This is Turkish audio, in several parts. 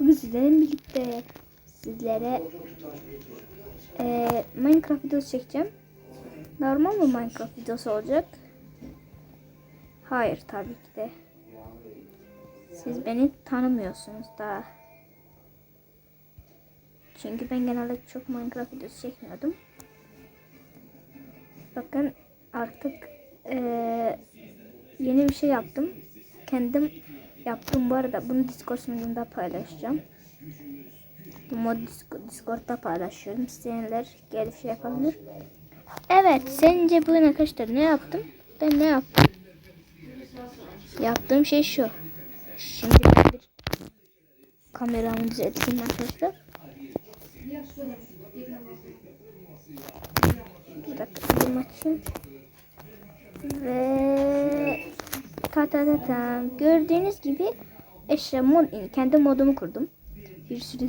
Bugün sizlerle birlikte sizlere eee, Minecraft videosu çekeceğim. Normal mı Minecraft videosu olacak? Hayır tabii ki de. Siz beni tanımıyorsunuz daha. Çünkü ben genelde çok Minecraft videosu çekmiyordum. Bakın artık eee, yeni bir şey yaptım. Kendim yaptım bu arada. Bunu Discord sunucumda paylaşacağım. Bu mod Discord- Discord'da paylaşıyorum. İsteyenler gelip şey yapabilir. Evet. Sence bugün arkadaşlar ne yaptım? Ben ne yaptım? Yaptığım şey şu. Şimdi bir kameramı düzelteyim arkadaşlar. Bir dakika bir açayım. Ve ta ta ta ta. Gördüğünüz gibi eşya mod kendi modumu kurdum. Bir sürü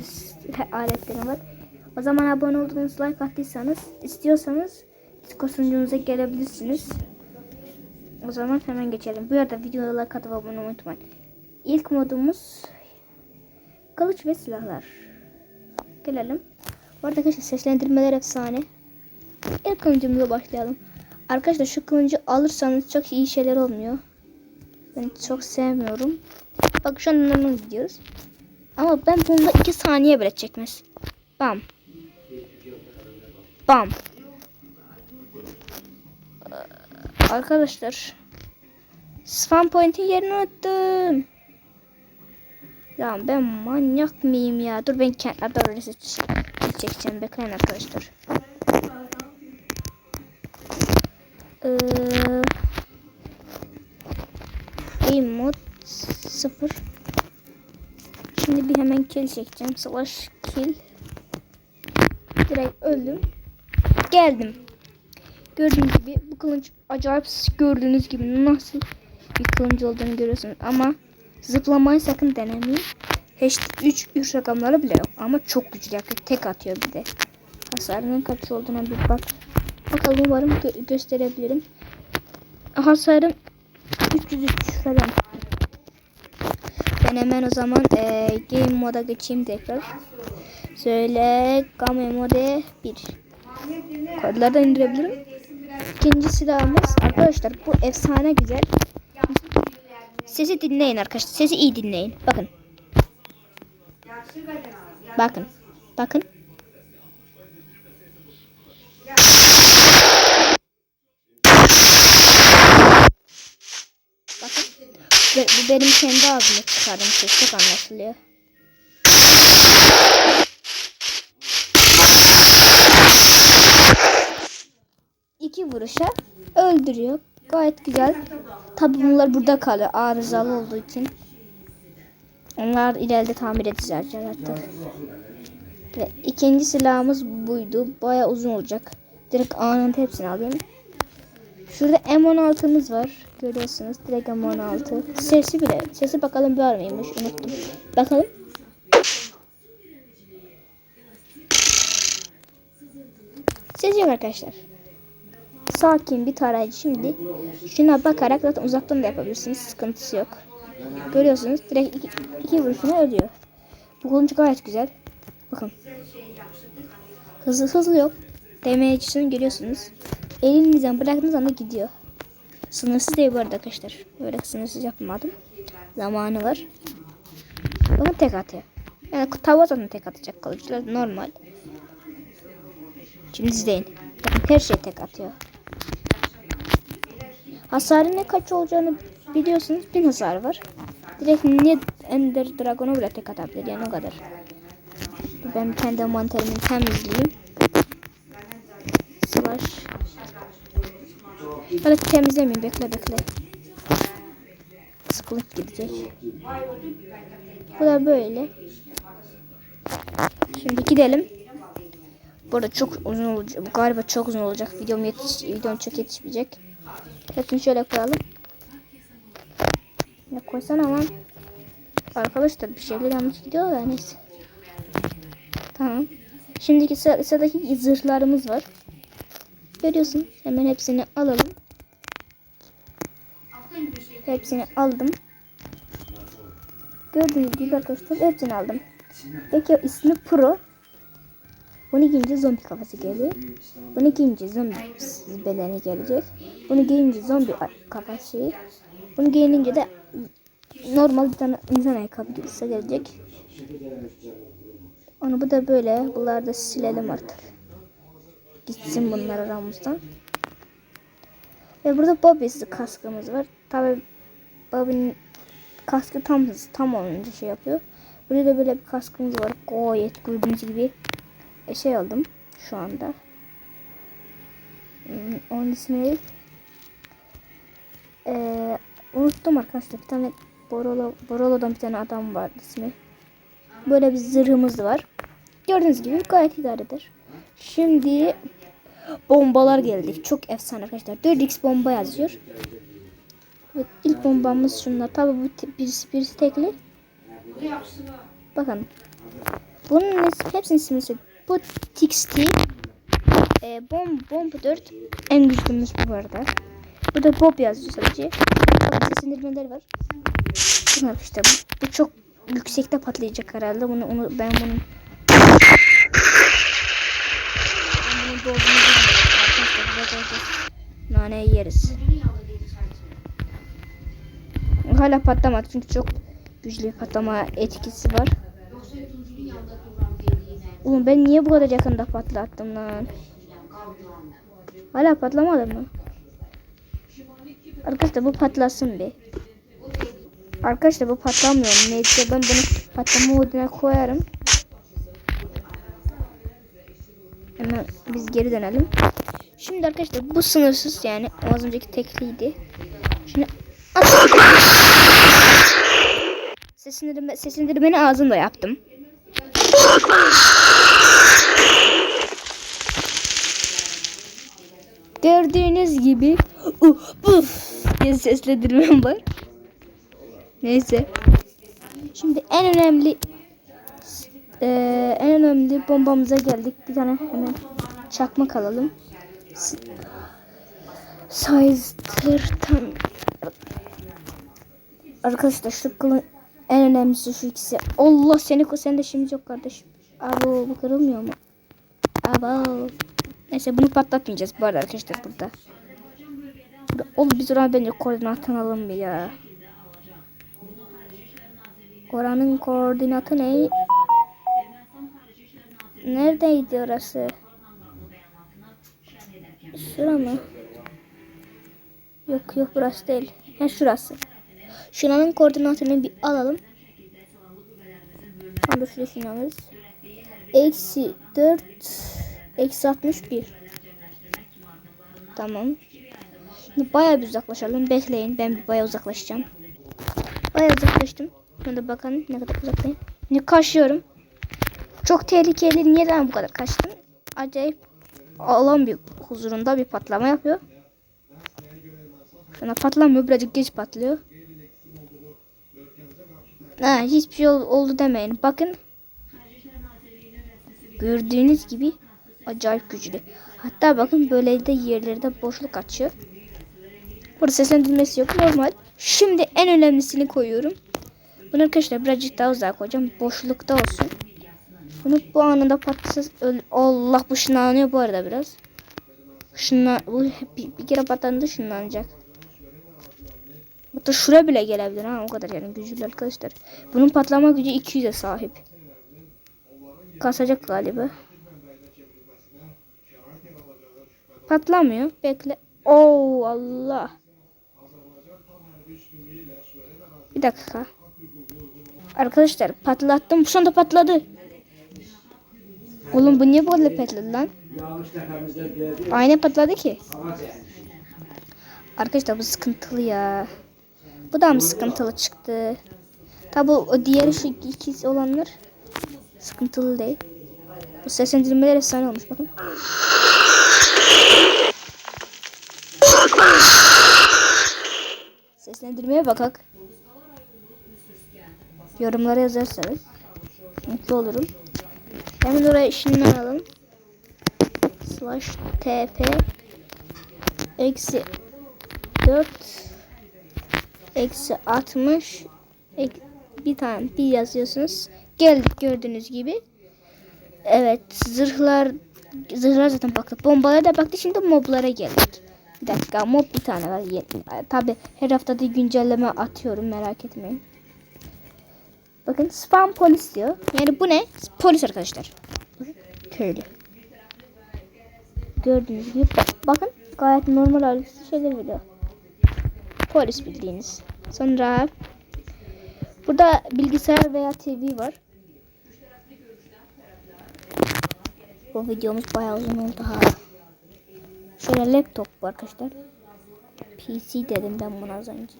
aletlerim var. O zaman abone olduğunuz like attıysanız istiyorsanız Discord gelebilirsiniz. O zaman hemen geçelim. Bu arada videoya like atıp abone olmayı unutmayın. İlk modumuz kılıç ve silahlar. Gelelim. Bu arada arkadaşlar seslendirmeler efsane. İlk kılıcımıza başlayalım. Arkadaşlar şu kılıcı alırsanız çok iyi şeyler olmuyor. Ben çok sevmiyorum. Bak şu an normal gidiyoruz. Ama ben bunda 2 saniye bile çekmez. Bam. Bam. Ee, Arkadaşlar. Spam point'in yerini unuttum. Ya ben manyak mıyım ya? Dur ben kenarda reset çekeceğim. Bekleyin arkadaşlar. Ee, game mod 0 Şimdi bir hemen kill çekeceğim. Slash kill. Direkt öldüm. Geldim. Gördüğünüz gibi bu kılıç acayip gördüğünüz gibi nasıl bir kılıç olduğunu görüyorsunuz. Ama zıplamayı sakın denemeyin. Hashtag 3 3 rakamları bile yok. Ama çok güçlü. Yani tek atıyor bir de. Hasarının kaç olduğuna bir bak. Bakalım umarım gö- gösterebilirim. Hasarım 303 falan. Ben hemen o zaman eee, game moda geçeyim tekrar. Söyle game mode 1. Kodları da indirebilirim. İkinci silahımız arkadaşlar bu efsane güzel. Sesi dinleyin arkadaşlar. Sesi iyi dinleyin. Bakın. Bakın. Bakın. Ve Bu benim kendi ağzımda çıkardığım ses çok anlaşılıyor. İki vuruşa öldürüyor. Gayet güzel. Tabi bunlar burada kalıyor arızalı olduğu için. Onlar ileride tamir edeceğiz artık. Ve ikinci silahımız buydu. Baya uzun olacak. Direkt anında hepsini alayım. Şurada M16'mız var. Görüyorsunuz. Direkt M16. Sesi bile. Sesi bakalım var mıymış? Unuttum. Bakalım. Ses yok arkadaşlar. Sakin bir tarayıcı. Şimdi şuna bakarak zaten uzaktan da yapabilirsiniz. Sıkıntısı yok. Görüyorsunuz. Direkt iki, iki vuruşuna ölüyor. Bu kılıç gayet güzel. Bakın. Hızlı hızlı yok. Damage'ini görüyorsunuz. Elinizden bıraktığınız anda gidiyor. Sınırsız değil bu arada arkadaşlar. Böyle sınırsız yapmadım. Zamanı var. Bakın tek atıyor. Yani tava zaten tek atacak kılıçlar normal. Şimdi izleyin. Bakın her şey tek atıyor. Hasarı ne kaç olacağını biliyorsunuz. Bin hasarı var. Direkt ne Ender Dragon'u bile tek atabilir yani o kadar. Ben kendi mantarımı temizleyeyim. Hadi temizlemeyeyim bekle bekle. Sıkılıp gidecek. Bu da böyle. Şimdi gidelim. Burada çok uzun olacak. Bu galiba çok uzun olacak. Videom yetiş, videom çok yetişmeyecek. Hepsini şöyle koyalım. Ya koysana lan. Arkadaşlar bir şeyler yanlış gidiyor da neyse. Tamam. Şimdiki sıra- sıradaki zırhlarımız var. Görüyorsun. Hemen hepsini alalım. Hepsini aldım. Gördüğünüz gibi arkadaşlar hepsini aldım. Peki ismi Pro. Bunu giyince zombi kafası geliyor. Bunu giyince zombi bedeni gelecek. Bunu giyince zombi kafası. Bunu giyinince de normal bir tane insan ayakkabısı gelecek. Onu bu da böyle. Bunları da silelim artık. Gitsin bunlar aramızdan. Ve burada Bobby's kaskımız var. Tabi Bobby'nin kaskı tam tam olunca şey yapıyor. Burada da böyle bir kaskımız var. Gayet gördüğünüz gibi e, şey aldım şu anda. Hmm, Onun ismi ee, unuttum arkadaşlar. Bir tane Borolo, Borolo'dan bir tane adam var ismi. Böyle bir zırhımız var. Gördüğünüz gibi gayet idare eder. Şimdi bombalar geldi. Çok efsane arkadaşlar. 4x bomba yazıyor. Bombamız şunlar. Tabi bu birisi, birisi tekli. Bakın. Bunun hepsinin söyleyeyim. Bu TXT. E, bomb, bomb 4. En güçlümüz bu arada. Burada Bob yazıyor sadece. Tabi sesindirmeleri var. Bakın arkadaşlar bu, bu çok yüksekte patlayacak herhalde. Bunu, onu, ben bunun ben bunun doğduğunu bilmiyorum. Naneyi yeriz. Hala patlamadı çünkü çok güçlü patlama etkisi var. Oğlum ben niye bu kadar yakında patlattım lan? Hala patlamadı mı? Arkadaşlar bu patlasın bir. Arkadaşlar bu patlamıyor. Neyse ben bunu patlama moduna koyarım. Hemen biz geri dönelim. Şimdi arkadaşlar bu sınırsız yani az önceki tekliydi. Şimdi Sesindirme, sesindirmeni ağzımla yaptım. Gördüğünüz gibi uh, buf diye seslendirmem var. Neyse. Şimdi en önemli eee, en önemli bombamıza geldik. Bir tane hemen çakmak alalım. Size tam Arkadaşlar şu kılın en önemlisi şu ikisi. Allah seni sen de şimdi yok kardeşim. Abo bu kırılmıyor mu? Abo. Neyse bunu patlatmayacağız bu arada arkadaşlar burada. Oğlum biz oraya bence koordinat alalım bir ya. Oranın koordinatı ne? Neredeydi orası? Şura mı? Yok yok burası değil. Ha şurası. Şunanın koordinatını bir alalım. Tam da şuraya şunu alırız. Eksi 4 Eksi 61 Tamam. Şimdi bayağı bir uzaklaşalım. Bekleyin. Ben bir bayağı uzaklaşacağım. Bayağı uzaklaştım. Şimdi bakalım ne kadar uzaktayım. Şimdi kaçıyorum. Çok tehlikeli. Neden bu kadar kaçtım? Acayip alan bir huzurunda bir patlama yapıyor. Sonra patlamıyor. Birazcık geç patlıyor. Ha, hiçbir şey ol- oldu demeyin. Bakın. Gördüğünüz gibi acayip güçlü. Hatta bakın böyle de yerlerde boşluk açıyor. Burada seslendirmesi yok normal. Şimdi en önemlisini koyuyorum. Bunu arkadaşlar birazcık daha uzağa koyacağım. Boşlukta olsun. Bunu bu anında patlasız Allah bu şınlanıyor bu arada biraz. Şunla bu bir, bir kere patladığında şınlanacak. Hatta şuraya bile gelebilir ha o kadar yani güçlü arkadaşlar. Bunun patlama gücü 200'e sahip. Kasacak galiba. Patlamıyor. Bekle. Oo Allah. Bir dakika. Arkadaşlar patlattım. Şu anda patladı. Oğlum bu niye böyle patladı lan? Aynı patladı ki. Arkadaşlar bu sıkıntılı ya. Bu da mı sıkıntılı çıktı? Tabi o diğeri şu ikisi olanlar sıkıntılı değil. Bu seslendirmeler efsane olmuş bakın. Seslendirmeye bakak. Yorumlara yazarsanız mutlu olurum. Hemen oraya işinden alalım. Slash tp eksi 4 eksi 60 ek, bir tane bir yazıyorsunuz. geldik gördüğünüz gibi. Evet zırhlar zırhlar zaten baktık. Bombalara da baktık. Şimdi moblara geldik. Bir dakika mob bir tane var. Tabi her hafta da güncelleme atıyorum merak etmeyin. Bakın spam polis diyor. Yani bu ne? Polis arkadaşlar. Köylü. Gördüğünüz gibi bakın gayet normal ailesi şeyler veriyor. Polis bildiğiniz. Sonra burada bilgisayar veya TV var. Bu videomuz bayağı uzun oldu ha. Şöyle laptop var arkadaşlar. PC dedim ben buna az önce.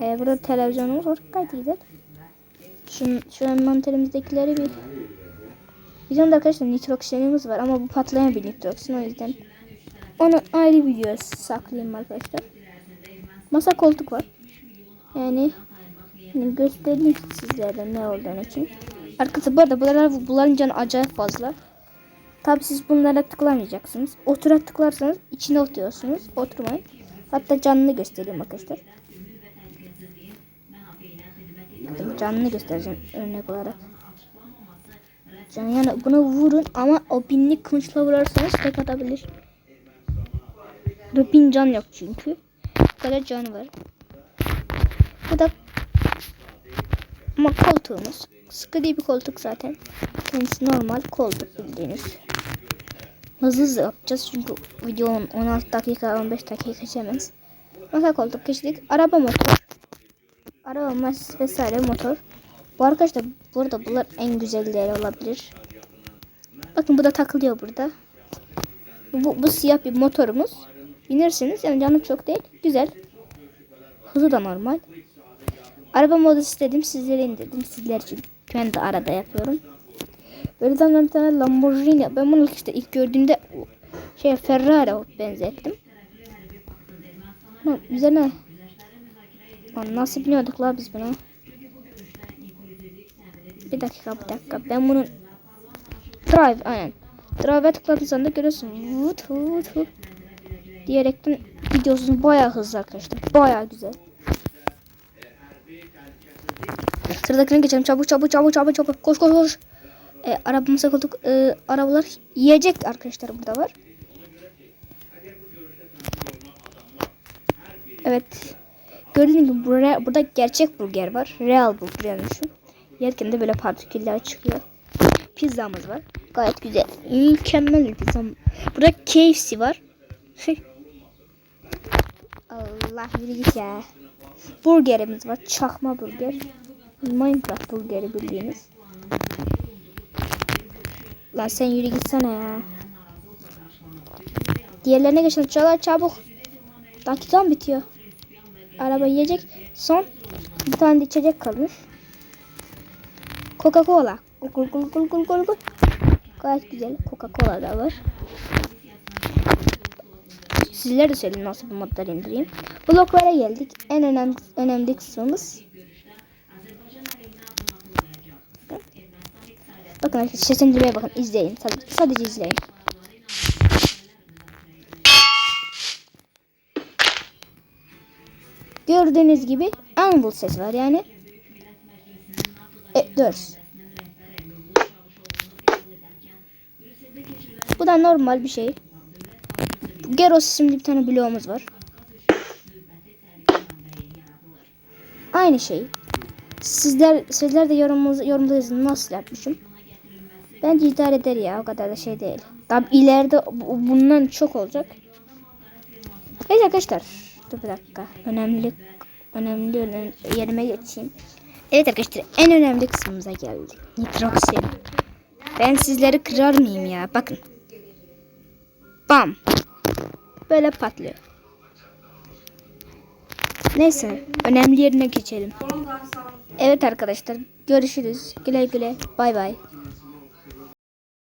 Ee, burada televizyonumuz var. Gayet güzel. Şu, şu envanterimizdekileri bir Bizim de arkadaşlar nitroksenimiz var ama bu patlayan bir nitroksen o yüzden onu ayrı video saklayayım arkadaşlar. Masa koltuk var. Yani, yani göstereyim sizlere ne olduğunu için. Arkadaşlar bu arada bunlar, bunların canı acayip fazla. Tabi siz bunlara tıklamayacaksınız. Otura tıklarsanız içine oturuyorsunuz. Oturmayın. Hatta canını göstereyim arkadaşlar. Canını göstereceğim örnek olarak. Can yani buna vurun ama o binlik kılıçla vurarsanız tek atabilir. Bu bin can yok çünkü. Bu kadar canı var. Bu da ama koltuğumuz. Sıkı değil bir koltuk zaten. Kendisi normal koltuk bildiğiniz. Hızlı hızlı yapacağız çünkü videonun 16 dakika 15 dakika geçemez. Masa koltuk geçtik. Araba motor. Araba mas vesaire motor. Bu arkadaşlar burada bunlar en güzelleri olabilir. Bakın bu da takılıyor burada. Bu, bu siyah bir motorumuz. Binirsiniz yani canı çok değil. Güzel. Hızı da normal. Araba modu istedim. Sizlere indirdim. Sizler için. Ben de arada yapıyorum. Böyle ben bir tane Lamborghini. Ben bunu işte ilk gördüğümde şey Ferrari benzettim. Ama üzerine nasıl biniyorduk la biz buna? Bir dakika bir dakika. Ben bunun Drive aynen. Drive'e tıkladığın zaman da görüyorsun. Vut vut vut. Diyerekten gidiyorsun bayağı hızlı arkadaşlar. Bayağı güzel. Sıradakine geçelim. Çabuk çabuk çabuk çabuk çabuk. Koş koş koş. E, arabamıza koyduk. E, arabalar yiyecek arkadaşlar burada var. Evet. Gördüğünüz gibi burada, burada gerçek burger var. Real burger yani şu. Yerken de böyle partiküller çıkıyor. Pizzamız var. Gayet güzel. Mükemmel bir pizza. Burada KFC var. Allah yürü ya. Burgerimiz var. Çakma burger. Minecraft burgeri bildiğiniz. Lan sen yürü gitsene ya. Diğerlerine geçelim. Çabuk çabuk. Dakikan bitiyor. Araba yiyecek. Son bir tane de içecek kalmış. Coca-Cola. Gul gul gul gul gul gul. Gayet güzel. Coca-Cola da var. Sizler de söyleyin nasıl bu modları indireyim. Bloklara geldik. En önemli, önemli kısmımız. Bakın arkadaşlar seslendirmeye bakın. izleyin. Sadece, sadece izleyin. Gördüğünüz gibi anvil ses var yani. E, dur. Bu da normal bir şey. Geros isimli bir tane bloğumuz var. Aynı şey. Sizler sizler de yorumunuzu yorumda yazın nasıl yapmışım. Bence idare eder ya o kadar da şey değil. Tabi ileride bundan çok olacak. Evet arkadaşlar. Dur bir dakika. Önemli önemli yerime geçeyim. Evet arkadaşlar en önemli kısmımıza geldik. Nitroksen. Ben sizleri kırar mıyım ya? Bakın. Bam. Böyle patlıyor. Neyse. Önemli yerine geçelim. Evet arkadaşlar. Görüşürüz. Güle güle. Bay bay.